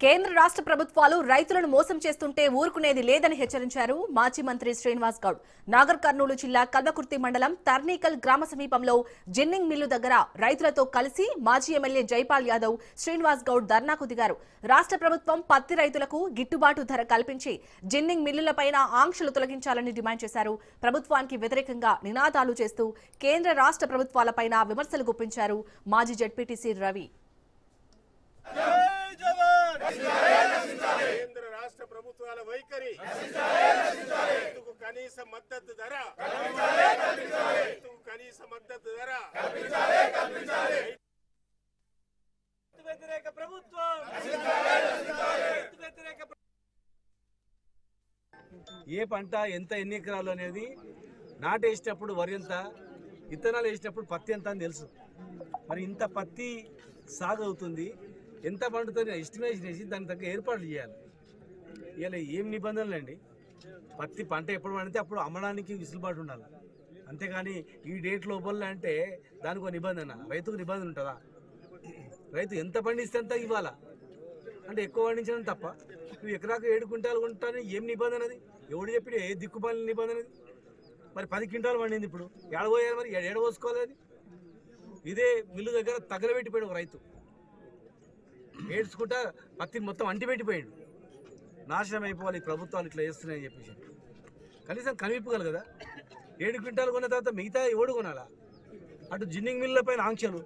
కేంద్ర రాష్ట్ర ప్రభుత్వాలు రైతులను మోసం చేస్తుంటే ఊరుకునేది లేదని హెచ్చరించారు మాజీ మంత్రి శ్రీనివాస్ గౌడ్. నాగర్ కర్నూలు జిల్లా కల్వకుర్తి మండలం తర్నీకల్ గ్రామ సమీపంలో జిన్నింగ్ మిల్లు దగ్గర రైతులతో కలిసి మాజీ ఎమ్మెల్యే జైపాల్ యాదవ్ శ్రీనివాస్ గౌడ్ ధర్నాకు దిగారు. రాష్ట్ర ప్రభుత్వం పత్తి రైతులకు గిట్టుబాటు ధర కల్పించి జిన్నింగ్ మిల్లులపైన ఆంక్షలు తొలగించాలని డిమాండ్ చేశారు. ప్రభుత్వానికి వ్యతిరేకంగా నినాదాలు చేస్తూ కేంద్ర రాష్ట్ర ప్రభుత్వాలపైన విమర్శలు గుప్పించారు మాజీ జడ్పీటీసీ రవి జై జవాన్ కేంద్ర రాష్ట్ర ప్రభుత్వాల వైఖరి. రైతుకు కనీస మద్దతు ధర. రైతుకు కనీస మద్దతు ధర. రైతు వ్యతిరేక ప్రభుత్వం. రైతు వ్యతిరేక ప్ర- ఏ పంట ఎంత ఎన్ని ఎకరాలు అనేది నాటేసేటప్పుడు వరి ఎంత విత్తనాలు వేసేటప్పుడు పత్తి ఎంత అని తెలుసు. మరి ఇంత పత్తి సాగు అవుతుంది. ఎంత పండుతుంది ఎస్టిమేషన్ వేసి దానికి తగ్గ ఏర్పాట్లు చేయాలి. ఇలా ఏం నిబంధనలు అండి పత్తి పంట ఎప్పుడు పండితే అప్పుడు అమ్మడానికి విసులుబాటు ఉండాలి. అంతేగాని ఈ డేట్ లోపల అంటే దానికి ఒక నిబంధన రైతుకు నిబంధన ఉంటుందా? రైతు ఎంత పండిస్తే అంత ఇవ్వాలా? అంటే ఎక్కువ పండించడం తప్ప. నువ్వు ఎకరాకు ఏడు క్వింటాలు కొంటాను ఏం నిబంధన అది? ఎవడు చెప్పి ఏ దిక్కుమాలిన నిబంధన అది? మరి పది క్వింటాలు పండింది ఇప్పుడు ఏడబోయాలి మరి? ఏడ పోసుకోవాలి అది? ఇదే మిల్లు దగ్గర తగలబెట్టిపోయాడు ఒక రైతు. ఏడ్చుకుంటా పత్తిని మొత్తం అంటిపెట్టిపోయాడు. నాశనం అయిపోవాలి ప్రభుత్వాలు ఇట్లా చేస్తున్నాయని చెప్పేసి. కనీసం కనిపింపగలరు కదా. ఏడు క్వింటాలు కొన్న తర్వాత మిగతా ఏడు కొనాలా? అటు జిన్నింగ్ మిల్ల పైన ఆంక్షలు.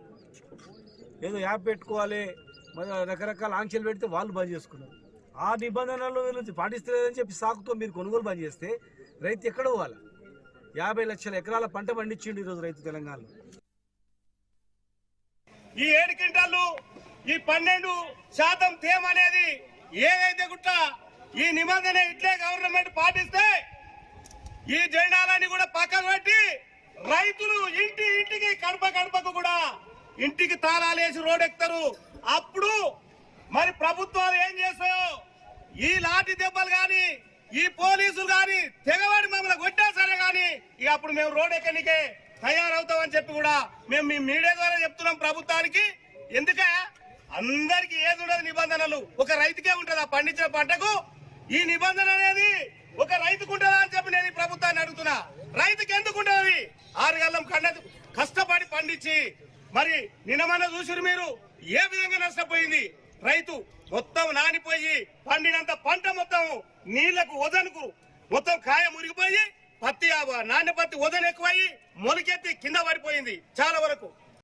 ఏదో యాప్ పెట్టుకోవాలి మరి రకరకాల ఆంక్షలు పెడితే వాళ్ళు బంద్ చేసుకున్నారు. ఆ నిబంధనలు వీళ్ళు పాటిస్తలేదని చెప్పి సాకుతో మీరు కొనుగోలు బంద్ చేస్తే రైతు ఎక్కడ పోవాలి? యాభై లక్షల ఎకరాల పంట పండించిండు ఈరోజు రైతు తెలంగాణలో. ఈ ఏడు క్వింటాలు ఈ పన్నెండు శాతం తేమ అనేది ఏదైతే గుట్ట ఈ నిబంధన ఇట్లే గవర్నమెంట్ పాటిస్తే ఈ జెండాలని కూడా పక్కన పెట్టి రైతులు ఇంటి ఇంటికి కడప కడపకు కూడా ఇంటికి తాళాలు వేసి రోడ్ అప్పుడు మరి ప్రభుత్వాలు ఏం చేస్తాయో? ఈ లాఠీ దెబ్బలు కానీ ఈ పోలీసులు కానీ తెగవాడి మమ్మల్ని కొట్టా సరే కానీ ఇక అప్పుడు మేము రోడ్ ఎక్కనికే తయారవుతామని చెప్పి కూడా మేము మీ మీడియా ద్వారా చెప్తున్నాం ప్రభుత్వానికి. ఎందుక? అందరికి ఏది ఉండదు నిబంధనలు. ఒక రైతుకే ఉంటుంది ఆ పండించిన పంటకు. ఈ నిబంధన అనేది ఒక రైతుకు ఉంటుందా అని చెప్పి నేను ప్రభుత్వాన్ని అడుగుతున్నా. రైతుకి ఎందుకు ఉంటుంది? ఆరుగల్లం కండ కష్టపడి పండించి మరి నిన్నమన్న చూసిరు మీరు? ఏ విధంగా నష్టపోయింది? రైతు మొత్తం నానిపోయి పండినంత పంట మొత్తం నీళ్ళకు వదనుకు మొత్తం కాయ మురిగిపోయి పత్తి నాణ్య పత్తి వదన ఎక్కువయ్యి మొలకెత్తి కింద పడిపోయింది చాలా వరకు.